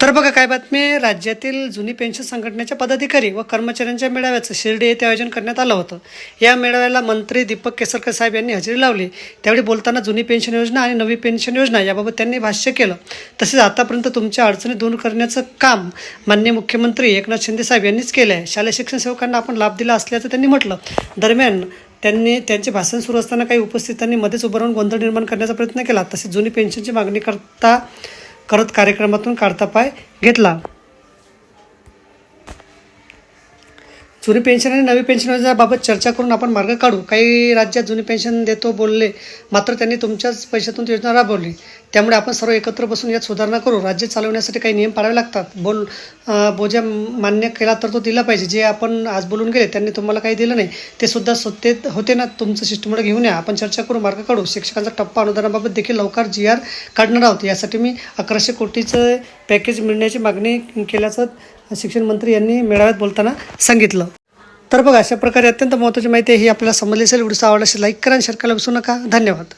तर बघा काय बातमी राज्यातील जुनी पेन्शन संघटनेच्या पदाधिकारी व कर्मचाऱ्यांच्या मेळाव्याचं शिर्डी येथे आयोजन करण्यात आलं होतं. या मेळाव्याला मंत्री दीपक केसरकर साहेब यांनी हजेरी लावली. त्यावेळी बोलताना जुनी पेन्शन योजना आणि नवी पेन्शन योजना याबाबत त्यांनी भाष्य केलं. तसेच आतापर्यंत तुमच्या अडचणी दूर करण्याचं काम माननीय मुख्यमंत्री एकनाथ शिंदे साहेब यांनीच केलं आहे शालेय शिक्षण सेवकांना आपण लाभ दिला असल्याचं त्यांनी म्हटलं. दरम्यान त्यांनी त्यांचे भाषण सुरू असताना काही उपस्थितांनी मध्येच उभं राहून गोंधळ निर्माण करण्याचा प्रयत्न केला. तसेच जुनी पेन्शनची मागणी करता करत कार्यक्रमातून काढता पाय घेतला. जुनी पेन्शन आणि नवी पेन्शन योजनेबाबत चर्चा करून आपण मार्ग काढू. काही राज्यात जुनी पेन्शन देतो बोलले मात्र त्यांनी तुमच्याच पैशातून योजना राबवली. त्यामुळे आपण सर्व एकत्र बसून यात सुधारणा करू. राज्य चालवण्यासाठी काही नियम पाळावे लागतात. बोल बोजा मान्य केला तर तो दिला पाहिजे. जे आपण आज बोलून गेले त्यांनी तुम्हाला काही दिलं नाही. ते सुद्धा सत्तेत होते ना तुमचं शिष्टमंडळ घेऊन या. आपण चर्चा करू मार्ग काढू. शिक्षकांचा टप्पा अनुदानाबाबत देखील लवकर जी आर काढणार आहोत. यासाठी मी अकराशे कोटीचं पॅकेज मिळण्याची मागणी केल्याचं शिक्षण मंत्री यांनी मेळाव्यात बोलताना सांगितलं. तर बघा अशा प्रकारे अत्यंत महत्त्वाची माहिती आहे ही आपल्याला समजली असेल. व्हिडिओ आवडला असेल लाईक करा आणि शेअर करायला विसरू नका. धन्यवाद.